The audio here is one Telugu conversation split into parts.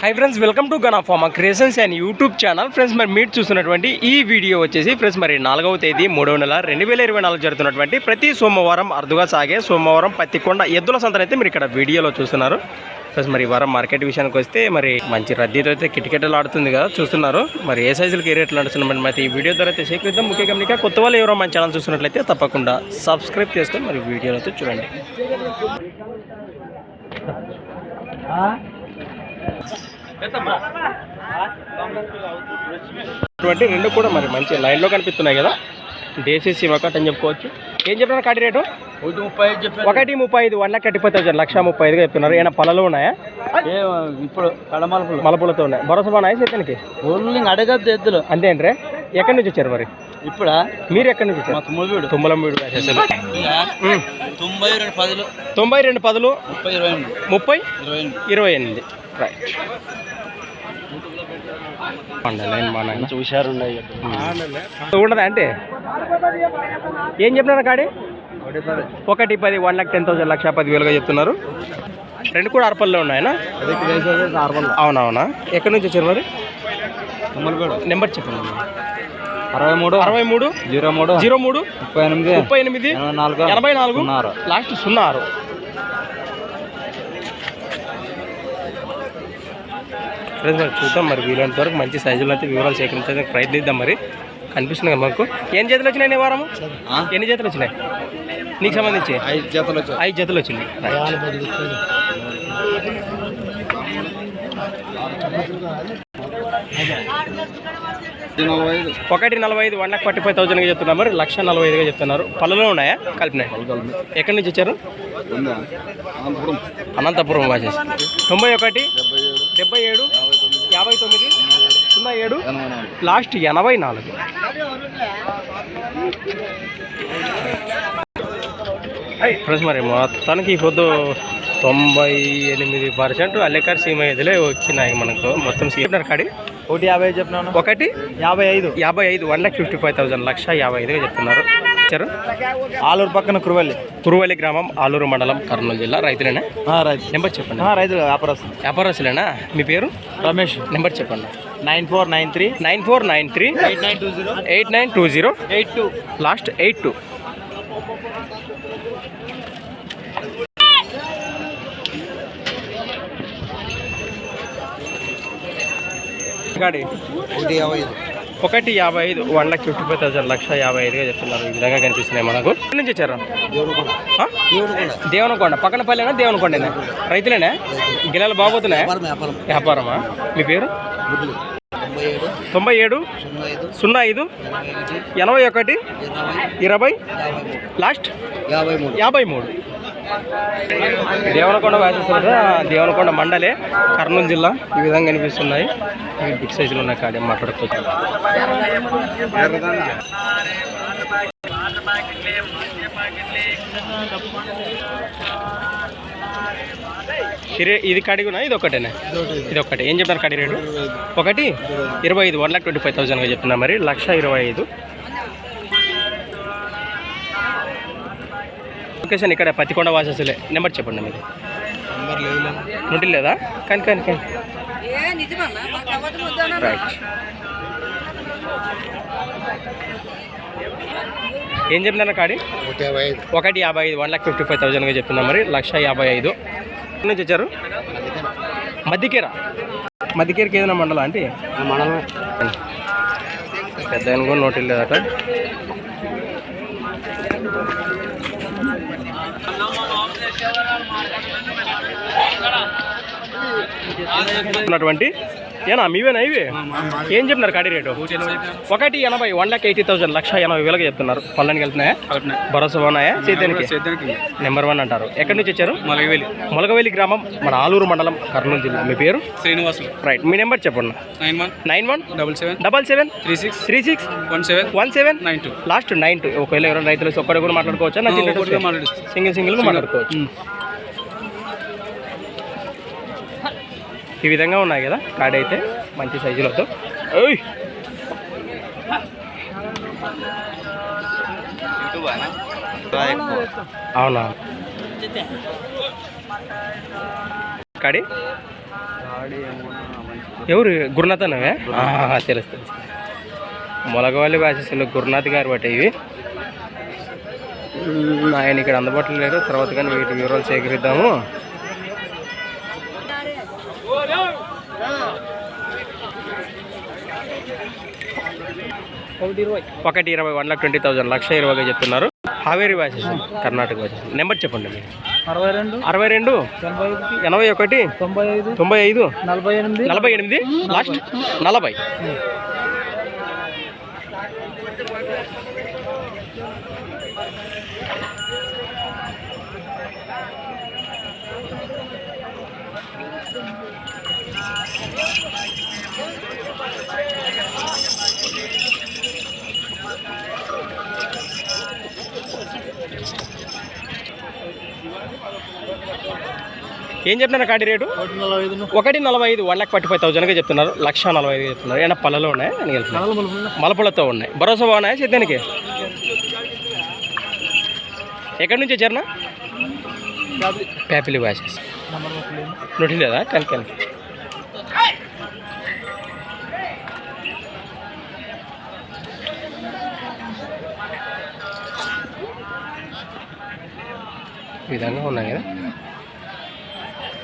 Hi friends welcome to Gana pharma creations and YouTube channel friends మరి మీరు చూస్తున్నటువంటి ఈ వీడియో వచ్చేసి ఫ్రెండ్స్ మరి నాలుగవ తేదీ మూడవ నెల రెండు వేల ఇరవై నాలుగు జరుగుతున్నటువంటి ప్రతి సోమవారం అరుదుగా సాగే సోమవారం పత్తికొండ ఎద్దుల సంతను అయితే మీరు ఇక్కడ వీడియోలో చూస్తున్నారు. ఫ్రెండ్స్ మరి వారం మార్కెట్ విషయానికి వస్తే మరి మంచి రద్దీతో అయితే కిటకిటలు ఆడుతుంది కదా చూస్తున్నారు. మరి ఏ సైజులకి ఏ రేట్లు నడుస్తున్నాయి మరి ఈ వీడియో ద్వారా అయితే సేకరిద్దాం. ముఖ్యంగా గమనిక కొత్త వాళ్ళు ఎవరో మన ఛానల్ చూస్తున్నట్లయితే తప్పకుండా సబ్స్క్రైబ్ చేసుకొని మరి వీడియోలో అయితే చూడండి. ఇటువంటి రెండు కూడా మరి మంచి లైన్లో కనిపిస్తున్నాయి కదా. దేశీ సిమకట్ అని చెప్పుకోవచ్చు. ఏం చెప్పినారు కాటి రేటు? ఒకటి ముప్పై ఐదు ఒకటి one lakh thirty five thousand లక్ష ముప్పై ఐదుగా చెప్తున్నారు ఏమైనా పొలాలు ఉన్నాయా? ఏ ఇప్పుడు మలపులతో ఉన్నాయి. భరోసా బాగున్నాయి చేతానికి అడగద్దు ఎద్దులు. అంతేంట్రే ఎక్కడి నుంచి వచ్చారు మరి? ఇప్పుడా? మీరు ఎక్కడి నుంచి వచ్చారు? మా తుమ్మలూడు తుమ్మలంబీడు వేసేసారు. తొంభై రెండు పదులు. తొంభై రెండు పదులు? ముప్పై ఇరవై ఎనిమిది. ముప్పై? ఇరవై ఎనిమిది. రైట్ హుషారున్నాయి ఉండదా అంటే? ఏం చెప్పినారు కాడి? ఒకటి పది. వన్ లాక్ టెన్ థౌసండ్ లక్ష పది వేలుగా చెప్తున్నారు. రెండు కూడా అరపల్లో ఉన్నాయనా అవునవునా ఎక్కడి నుంచి వచ్చారు మరి? నెంబర్ చెప్పండి. అరవై మూడు అరవై మూడు జీరో మూడు జీరో మూడు ముప్పై ఎనిమిది ముప్పై ఎనిమిది నాలుగు. ఎనభై నాలుగు. లాస్ట్ సున్నా ఆరు ఫ్రెండ్స్ మరి చూద్దాం మరి వీలైనంత వరకు మంచి సైజులో అయితే వివరాలు సేకరించడానికి ప్రయత్నిద్దాం మరి. కనిపిస్తుంది కదా మాకు. ఎన్ని జతలు వచ్చినాయి ఈ వారము? ఎన్ని జతలు వచ్చినాయి? నీకు సంబంధించి? ఐదు జతలు ఐదు జతలు వచ్చింది. ఒకటి నలభై ఐదు. వన్ లాక్ ఫార్టీ ఫైవ్ థౌసండ్గా చెప్తున్నారు. మరి లక్ష నలభై ఐదుగా చెప్తున్నారు. పళ్ళలో ఉన్నాయా? కలిపినాయి. ఎక్కడి నుంచి వచ్చారు? అనంతపురం. వాసేసి తొంభై ఒకటి డెబ్బై ఏడు. యాభై తొమ్మిది. సున్నా ఏడు లాస్ట్ ఎనభై నాలుగు. ఫ్రెండ్స్ మరి మొత్తానికి ఈ పొద్దు తొంభై ఎనిమిది పర్సెంట్ అల్లెకార్ సీమ ఎదులే వచ్చినాయి మనకు. మొత్తం సీమ కాడి. ఒకటి యాభై చెప్పినాను ఒకటి? యాభై ఐదు. యాభై ఐదు one lakh fifty five thousand లక్ష యాభై ఐదుగా చెప్తున్నారు. ఇచ్చారు ఆలూరు పక్కన కురువల్లి. కురువల్లి గ్రామం ఆలూరు మండలం కర్నూలు జిల్లా. రైతులేనా? రైతు. నెంబర్ చెప్పండి. రైతులు వ్యాపారస్తులు. వ్యాపారస్తులేనా? మీ పేరు? రమేష్. నెంబర్ చెప్పండి. Nine four nine three. Nine four nine three. Eight nine two zero. Eight nine two zero. Eight two. Last eight two. గాడి? ఒకటి యాభై ఐదు. ఒకటి యాభై ఐదు one lakh fifty five thousand లక్ష యాభై ఐదుగా చెప్తున్నారు. ఈ విధంగా కనిపిస్తున్నాయి మనకు. ఎక్కడి నుంచి వచ్చారు? దేవనకొండ. పక్కన పల్లెనా? దేవనకొండనా? రైతులేనా? గిలాలు బాగోతున్నాయా వ్యాపారం వ్యాపారమా? మీ పేరు? తొంభై ఏడు. సున్నా ఐదు. ఎనభై ఒకటి. ఇరవై. లాస్ట్? యాభై మూడు. దేవనకొండ వ్యాసేశ్వర దేవనకొండ మండలే కర్నూలు జిల్లా. ఈ విధంగా కనిపిస్తున్నాయి. ఇవి బిగ్ సైజులు ఉన్నాయి కాడే మాట్లాడుకోవచ్చు ఇది కడిగునా? ఇది ఒకటేనా ఇది ఒకటి ఏం చెప్తారు కడి రేటు? ఒకటి? ఇరవై ఐదు. వన్ లాక్ ట్వంటీ ఫైవ్ థౌసండ్గా చెప్తున్నా మరి లక్ష ఇరవై ఐదు. లొకేషన్ ఇక్కడ పత్తికొండ వాసస్సులే. నెంబర్ చెప్పండి మీరు. నెంబర్ లేదు నుండి లేదా కానీ కానీ. కానీ రైట్ ఏం చెప్పినారా కాడి? ఒకటి యాభై ఐదు. వన్ లాక్ ఫిఫ్టీ ఫైవ్ థౌసండ్గా చెప్తున్నా మరి. లక్ష యాభై ఐదు. ఎక్కడి నుంచి వచ్చారు? మధ్యకేర. మధ్యకేరకి ఏదైనా మండలం అంటే? మనమే పెద్ద కూడా నోటి ఉన్నటువంటి ఏనా మీవేనా ఇవి? ఏం చెప్తున్నారు కాడి రేటు? ఒకటి ఎనభై వన్ లాక్ ఎయిటీ థౌసండ్ లక్ష ఎనభై వేలకు చెప్తున్నారు. పళ్ళనికి వెళ్తున్నాయా? భరోసా ఉన్నాయా? చేతానికి నెంబర్ వన్ అంటారు. ఎక్కడి నుంచి వచ్చారు? మలగవేలి మొలగవేలి గ్రామం మన ఆలూరు మండలం కర్నూలు జిల్లా. మీ పేరు? శ్రీనివాసులు. రైట్ మీ నెంబర్ చెప్పండి. Nine one. Nine one? Double seven. Double seven? Three six. Three six? One seven. One seven? Nine two. Last nine two. ఒకవేళ ఎవరైనా రైతులు ఒక్కడే కూడా మాట్లాడుకోవచ్చా. సింగిల్ సింగిల్గా మాట్లాడుకోవచ్చు. ఈ విధంగా ఉన్నాయి కదా కాడ అయితే మంచి సైజులతో ఓయ్ అవునా? కాడి? ఎవరు? గురునాథ్ అన్నవే తెలుస్తుంది. మొలగవల్లి వ్యాసెస్లో గురునాథ్ గారు బట్టి ఇవి. ఆయన ఇక్కడ అందుబాటులో లేరు. తర్వాత కానీ వీటి వివరాలు సేకరిద్దాము. ఒకటి ఇరవై. వన్ లాక్ ట్వంటీ థౌసండ్ లక్ష ఇరవైగా చెప్తున్నారు. హావేరి వ్యాసెస్ కర్ణాటక వ్యాసెస్ నెంబర్ చెప్పండి మీరు. అరవై రెండు అరవై రెండు ఎనభై ఒకటి ఎనభై ఒకటి తొంభై ఐదు తొంభై ఐదు నలభై ఎనిమిది నలభై ఎనిమిది లాస్ట్ నలభై. ఏం చెప్తున్నారు కాడి రేటు? ఒకటి నలభై ఐదు వన్ లాక్ ఫార్టీ ఫైవ్ థౌసండ్గా చెప్తున్నారు. లక్ష నలభై ఐదు చెప్తున్నారు. ఏమైనా పళ్ళలో ఉన్నాయి? అని వెళ్తున్నారు మలపలతో ఉన్నాయి. భరోసా బాగున్నాయా సిద్ధానికి ఎక్కడి నుంచి వచ్చారనా ప్యాపిలి. ముప్పై నొటి లేదా కనుక విధంగా ఉన్నాయి కదా?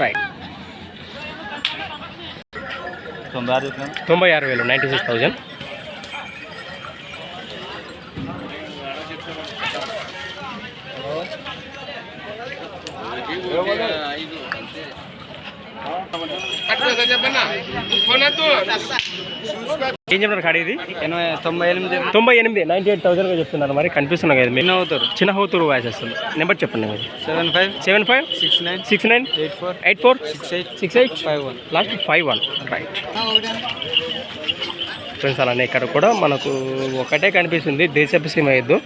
రైట్ తొంభై ఆరు తొంభై ఆరు వేలు నైంటీ సిక్స్ థౌజండ్ ఏం చెప్తున్నారు కాడి ఇది? ఎనభై తొంభై ఎనిమిది. తొంభై ఎనిమిది నైంటీ ఎయిట్ థౌసండ్గా చెప్తున్నారు మరి కనిపిస్తున్నాయి కదా ఎన్ని అవుతారు చిన్న హౌతూరు వాయిస్ నెంబర్ చెప్పండి మీరు. Seven five. Seven five? Six nine. Six nine? Eight four. Eight four? Six eight. Six eight? Five one. Last five one. Right friends అలానే ఇక్కడ కూడా మనకు ఒకటే కనిపిస్తుంది. దేశపు సీమ ఎద్దు.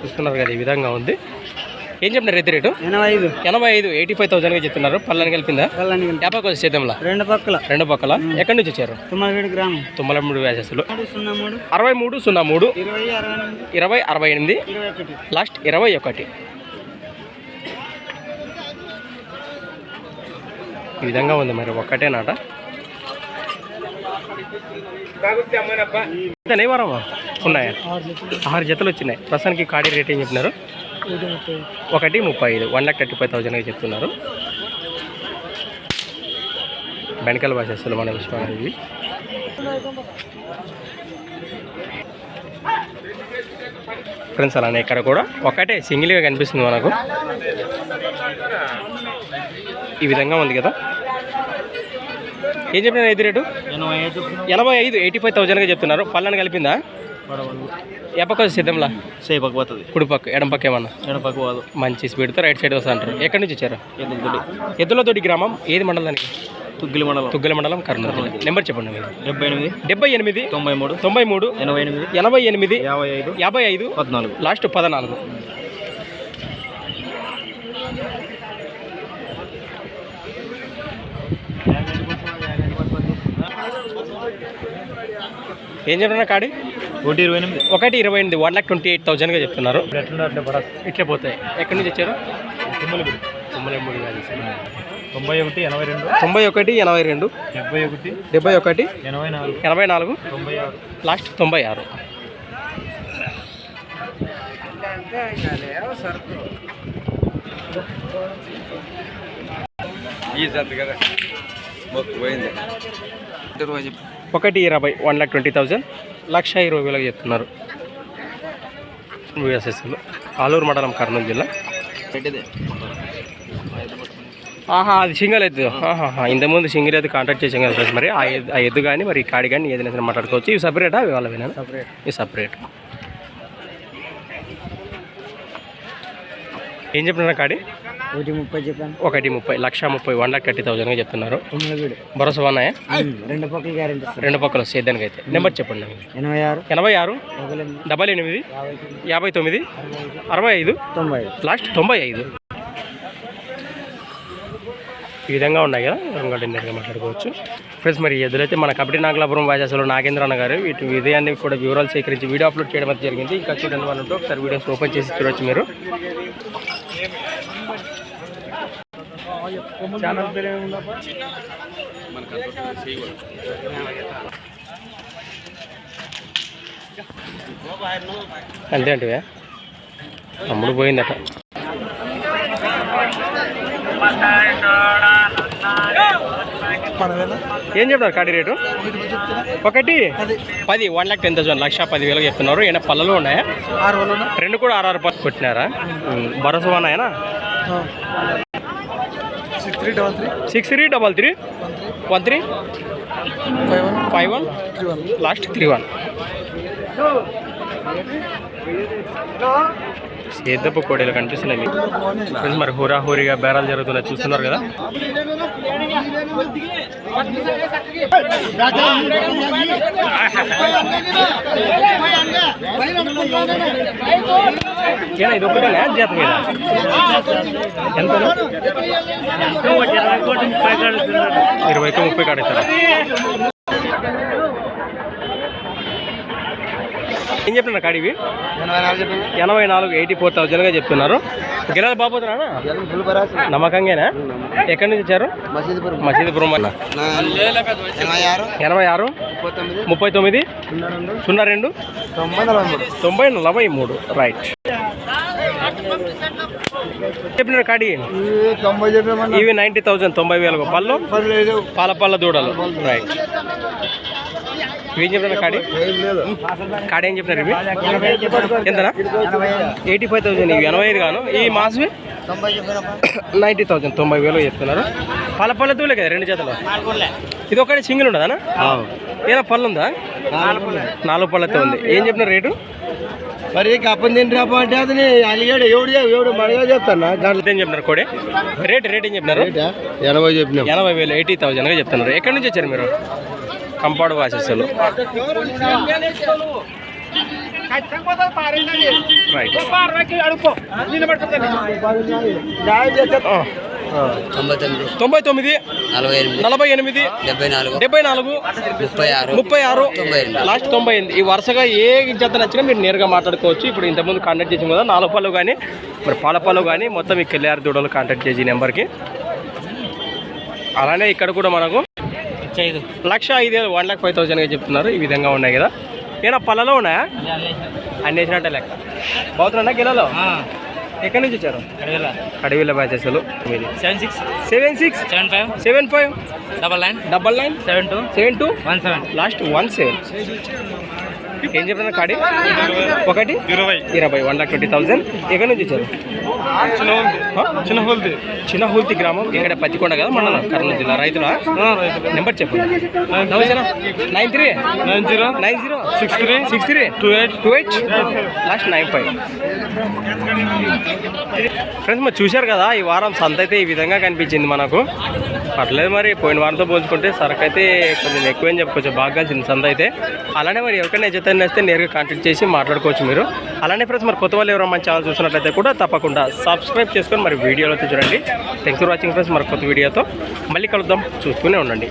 చూస్తున్నారు కదా ఈ విధంగా ఉంది. ఏం చెప్పినారు ఎద్దు రేటు ఎనభై ఐదు. ఎనభై ఐదు ఎయిటీ ఫైవ్ థౌసండ్గా చెప్తున్నారు? పళ్ళని కలిపిందా యాభై సేద్యంలా రెండు పక్కల. రెండు పక్కల. ఎక్కడి నుంచి వచ్చారు? తుమ్మలగేడు గ్రామం. తుమ్మల మూడు వ్యాసెస్లు అరవై మూడు సున్నా మూడు. ఇరవై అరవై ఎనిమిది. లాస్ట్ ఇరవై ఒకటి. ఈ విధంగా ఉంది మరి ఒక్కటే నాట ఉన్నాయా? ఆరు జతలు. వచ్చినాయి. ప్రస్తుతానికి కాడి రేట్ ఏం చెప్పినారు? ఒకటి ముప్పై ఐదు. One lakh thirty five thousand చెప్తున్నారు. బెనకల్ భాషలు మన విశ్వాసం ఇవి ఫ్రెండ్స్ అలానే ఇక్కడ కూడా ఒకటే సింగిల్గా కనిపిస్తుంది మనకు. ఈ విధంగా ఉంది కదా. ఏం చెప్పిన ఐదు రేటు? ఎనభై ఐదు. ఎనభై ఐదు ఎయిటీ ఫైవ్ థౌసండ్గా చెప్తున్నారు. పళ్ళని కలిపిందా? పక్క వస్తుంది సిద్ధంలా? సేపకు పోతుంది. కుడి పక్క ఎడం పక్క ఏమన్నా? ఎడపక్క పోదు. మంచి స్పీడ్తో రైట్ సైడ్ వస్తా అంటారు. ఎక్కడి నుంచి వచ్చారు? ఎదుగుతుంది ఎద్దులతోటి గ్రామం ఏది మండలానికి? తుగ్గిలి మండలం. తుగ్గల మండలం కర్నూలు. నెంబర్ చెప్పండి మీరు. డెబ్బై ఎనిమిది. డెబ్బై ఎనిమిది తొంభై మూడు. తొంభై మూడు ఎనభై ఎనిమిది. ఎనభై ఎనిమిది యాభై ఐదు. యాభై ఐదు పద్నాలుగు. లాస్ట్ పద్నాలుగు. ఏం చెప్పినా కాడి? ఒకటి ఇరవై ఎనిమిది. ఒకటి ఇరవై ఎనిమిది వన్ లాక్ ట్వంటీ ఎయిట్ థౌసండ్గా చెప్తున్నారు. ఇట్లా పోతాయి. ఎక్కడి నుంచి వచ్చారు? సైడ్. తొంభై ఒకటి ఎనభై రెండు. తొంభై ఒకటి ఎనభై రెండు. డెబ్బై ఒకటి డెబ్బై ఒకటి ఎనభై నాలుగు. ఎనభై నాలుగు. తొంభై ఆరు. లాస్ట్ తొంభై ఆరు. ఒకటి ఇరవై వన్ లాక్ ట్వంటీ థౌజండ్ లక్ష ఇరవై వేలకు చెప్తున్నారు యూఎస్ఎస్లో ఆలూరు మండలం కర్నూలు జిల్లా. ఆహా అది సింగల్ ఎద్దు ఆహా ఇంతకుముందు సింగిల్ ఎద్దు కాంటాక్ట్ చేసాం కదా ఫ్రెండ్స్ మరి. ఆ ఎద్దు ఆ ఎద్దు కానీ మరి ఈ కాడి కానీ ఏదైనా సరే మాట్లాడుకోవచ్చు. ఇవి సపరేటా అవి వాళ్ళ వినా సపరేట్. ఇవి సపరేట్. ఏం చెప్పినారా కాడి? ఒకటి ముప్పై చెప్పాను ఒకటి ముప్పై లక్ష ముప్పై వన్ లాక్ థర్టీ థౌసండ్గా చెప్తున్నారు. భరోసా ఉన్నాయా రెండు పక్కల గ్యారెంటీ రెండు పక్కల సేద్యానికి అయితే నెంబర్ చెప్పండి ఎనభై ఆరు ఎనభై ఆరు డబల్ ఎనిమిది యాభై తొమ్మిది అరవై ఐదు తొంభై లాస్ట్ తొంభై ఐదు. ఈ విధంగా ఉన్నాయి కదా రంగా డిన్నర్గా మాట్లాడుకోవచ్చు. ఫ్రెండ్స్ మరి ఎదురైతే మన కబడ్డీ నాగలాపురం వాజాసులో నాగేంద్ర అన్న గారు వీటి విధయాన్ని కూడా వివరాలు సేకరించి వీడియో అప్లోడ్ చేయడం అయితే జరిగింది. ఇంకా చూడండి వాళ్ళంటే ఒకసారి వీడియోస్ ఓపెన్ చేసి చూడొచ్చు మీరు. ఛానల్ పేరు అంతే అంటే అమ్ముడు పోయిందట. ఏం చెప్తారు కాడి రేటు? ఒకటి? పది. One lakh ten thousand. లక్ష పది వేలకు చెప్తున్నారు. ఏమైనా పళ్ళలో ఉన్నాయా? రెండు కూడా ఆరు ఆరు కొట్టినారా? భరోసా ఉన్నాయనా three double three six three double three one three five one five one three one last three one సేద్దపు కోడీలు కనిపిస్తున్నాయి మీకు ఫ్రెండ్స్ మరి హోరా హోరీగా బేరాలు జరుగుతున్నాయి చూస్తున్నారు కదా ఏనా ఇది ఒకటేనా జాత మీద ఎంత ఇరవైకి ముప్పై కాడతారా. ఏం చెప్తున్నారు కాడివి ఎనభై నాలుగు చెప్పండి. ఎనభై నాలుగు ఎయిటీ ఫోర్ థౌజండ్గా చెప్తున్నారు. గిరాలు బాబోతున్నానా బరాసి నమ్మకంగానా? ఎక్కడి నుంచి వచ్చారు? మసీదుపురం. మసీదుపురం అన్న. ఎనభై ఆరు ముప్పై తొమ్మిది సున్నా రెండు తొంభై నలభై మూడు. రైట్. చెప్పినారు కాడి ఇవి? నైంటీ థౌజండ్ తొంభై వేలకు పళ్ళు? పాల పళ్ళ దూడలు. రైట్ ఏం చెప్పినారు కాడి? కాడి ఏం చెప్పినారు ఇవి? ఎంతనా? ఎయిటీ ఫైవ్ థౌజండ్ ఇవి ఎనభై ఐదు గాను. ఈ మాసవి తొంభై చెప్పిన. నైంటీ థౌజండ్ తొంభై వేలు చెప్తున్నారు. పళ్ళ పళ్ళ దూలే కదా రెండు జతలు? ఇది ఒకటి సింగిల్ ఉండదా? ఏదో పళ్ళు ఉందా? నాలుగు పళ్ళతో ఉంది. ఏం చెప్పిన రేటు? మరి కప్పని తింటే రాప అంటే అది అలిగాడు ఎవడు ఎవడు మనగా చెప్తాను దాంట్లో ఏం చెప్పినారు కోడే? రేట్ రేట్ ఏం చెప్పినారు ఎనభై చెప్పిన. ఎనభై వేలు ఎయిటీ థౌజండ్గా చెప్తున్నారు. ఎక్కడి నుంచి వచ్చారు మీరు? కంపాడు వాసెస్లు రైట్ తొంభై తొమ్మిది. తొంభై తొమ్మిది నలభై ఎనిమిది. నలభై ఎనిమిది డెబ్బై నాలుగు. డెబ్బై నాలుగు ముప్పై ఆరు. ముప్పై ఆరు తొంభై ఎనిమిది. లాస్ట్ తొంభై ఎనిమిది. ఈ వరుసగా ఏ జత నచ్చినా మీరు నేరుగా మాట్లాడుకోవచ్చు. ఇప్పుడు ఇంతకుముందు కాంటాక్ట్ చేసాం కదా నాలుగు పళ్ళు కానీ మరి పాల పళ్ళు కానీ మొత్తం ఈ కెళ్ళారు దూడలు కాంటాక్ట్ చేసి నెంబర్కి. అలానే ఇక్కడ కూడా మనకు లక్ష ఐదు వేలు వన్ లాక్ ఫైవ్ థౌసండ్గా చెప్తున్నారు. ఈ విధంగా ఉన్నాయి కదా. ఏనా పళ్ళలో ఉన్నాయా? అన్ని వేసినట్టే లెక్క. బాగుతున్నా గిలలో ఎక్కడి నుంచి వచ్చారు? అడవిలో. బ్యాచెస్లు మీది seven six seven six seven five seven five double nine double nine seven two seven two one seven last one seven ఏం చెప్పిన కాడి ఒకటి? ఇరవై. ఇరవై. వన్ లాక్ ట్వంటీ థౌసండ్ ఎక్కడి నుంచి వచ్చారు? ఆ? చిన్న హోల్ది చిన్న హుల్తి గ్రామం ఇక్కడ పత్తికొండ కదా మండలం కర్నూలు జిల్లా. రైతుల? నెంబర్ చెప్పండి. Nine three nine zero nine zero six three six three two eight two eight last nine five friends మరి చూశారు కదా ఈ వారం సంత అయితే ఈ విధంగా కనిపించింది మనకు. పర్లేదు మరి పోయిన వారంతో పోల్చుకుంటే సరుకు అయితే కొంచెం ఎక్కువని చెప్పుకోవచ్చు బాగా కలిసింది సంత అయితే. అలానే మరి ఎవరికైనా జతని వస్తే నేరుగా కాంటాక్ట్ చేసి మాట్లాడుకోవచ్చు మీరు. అలానే ఫ్రెండ్స్ మరి కొత్త వాళ్ళు ఎవరైనా మన ఛానల్ చూసినట్లయితే కూడా తప్పకుండా సబ్స్క్రైబ్ చేసుకొని మరి వీడియోలో చూడండి. థ్యాంక్స్ ఫర్ వాచింగ్ ఫ్రెండ్స్ మరి కొత్త వీడియోతో మళ్ళీ కలుద్దాం. చూస్తూనే ఉండండి.